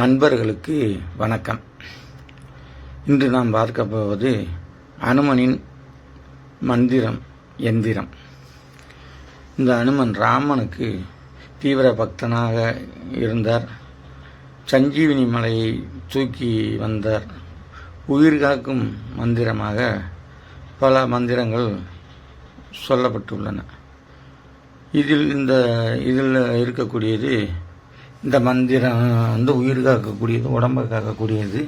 நண்பர்களுக்கு வணக்கம். இன்று நாம் பார்க்க போவது அனுமனின் மந்திரம் எந்திரம். இந்த அனுமன் ராமனுக்கு தீவிர பக்தனாக இருந்தார். சஞ்சீவினி மலையை தூக்கி வந்தார். உயிர் காக்கும் மந்திரமாக பல மந்திரங்கள் சொல்லப்பட்டுள்ளன. இதில் இந்த இதில் இருக்கக்கூடியது இந்த மந்திரம் வந்து உயிர் காக்கக்கூடியது உடம்பை காக்கக்கூடியது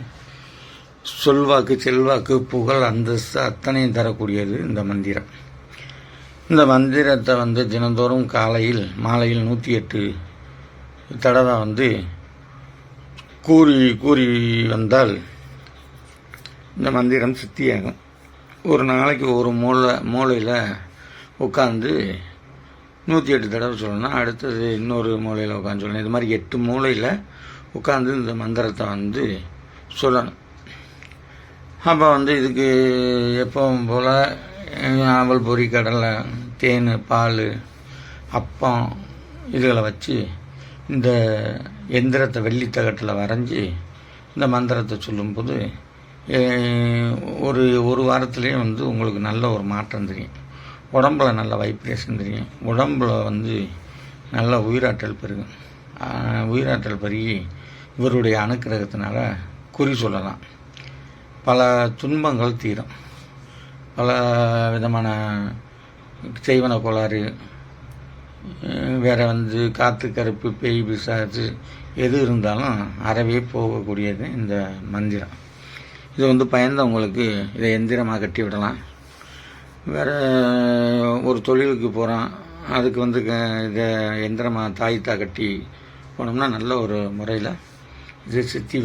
சொல்வாக்கு செல்வாக்கு புகழ் அந்தஸ்து அத்தனையும் தரக்கூடியது இந்த மந்திரம். இந்த மந்திரத்தை வந்து தினந்தோறும் காலையில் மாலையில் நூற்றி எட்டு தடவை வந்து கூறி கூறி வந்தால் இந்த மந்திரம் சித்தியாகும். ஒரு நாளைக்கு ஒரு மூளை மூளையில் உட்காந்து நூற்றி எட்டு தடவை சொல்லணும் அடுத்தது இன்னொரு மூலையில் உட்காந்து சொல்லணும். இது மாதிரி எட்டு மூலையில் உட்காந்து இந்த மந்திரத்தை வந்து சொல்லணும். அப்போ வந்து இதுக்கு எப்பவும் போல் ஆவல் பொறி கடலை தேன் பால் அப்பம் இதுகளை வச்சு இந்த எந்திரத்தை வெள்ளித்தகட்டில் வரைஞ்சி இந்த மந்திரத்தை சொல்லும்போது ஒரு ஒரு வாரத்துலேயே வந்து உங்களுக்கு நல்ல ஒரு மாற்றம் தெரியும். உடம்புல நல்ல வைப்ரேஷன் தெரியும். உடம்புல வந்து நல்ல உயிராற்றல் பெருகும். உயிராற்றல் பெருகி இவருடைய அணுக்கிரகத்தினால குறி சொல்லலாம். பல துன்பங்கள் தீரும். பல விதமான செய்வன கோளாறு வேறு வந்து காற்று கருப்பு பேய் பிசாசு எது இருந்தாலும் அறவே போகக்கூடியது இந்த மந்திரம். இது வந்து பயந்தவங்களுக்கு இதை எந்திரமாக கட்டி விடலாம். வேறு ஒரு தொழிலுக்கு போகிறான் அதுக்கு வந்து க- இதை எந்திரமாக தாய்த்தா கட்டி போனோம்னா நல்ல ஒரு முறையில் இது சித்தி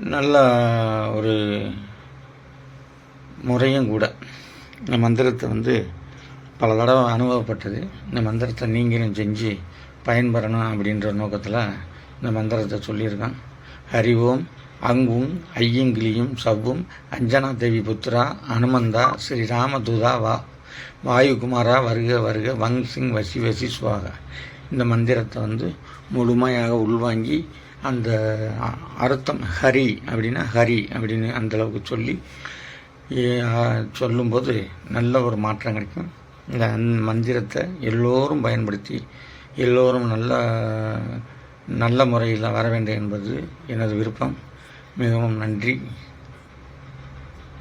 நல்ல ஒரு முறையும் கூட. இந்த மந்திரத்தை வந்து பல தடவை அனுபவப்பட்டது. இந்த மந்திரத்தை நீங்களும் செஞ்சு பயன்பெறணும் அப்படின்ற நோக்கத்தில் இந்த மந்திரத்தை சொல்லியிருக்கேன். ஹரிவோம் அங்கும் ஐயங்கிலியும் சவ்வும் அஞ்சனா தேவி புத்ரா அனுமந்தா ஸ்ரீ ராமதூதா வா வாயுகுமாரா வருக வருக வங் சிங் வசி வசி சுவாகா. இந்த மந்திரத்தை வந்து முழுமையாக உள்வாங்கி அந்த அர்த்தம் ஹரி அப்படின்னா ஹரி அப்படின்னு அந்த அளவுக்கு சொல்லி சொல்லும்போது நல்ல ஒரு மாற்றம் கிடைக்கும். இந்த அந்த மந்திரத்தை எல்லோரும் பயன்படுத்தி எல்லோரும் நல்லா நல்ல முறையில் வர வேண்டும் என்பது எனது விருப்பம். மிகவும் நன்றி.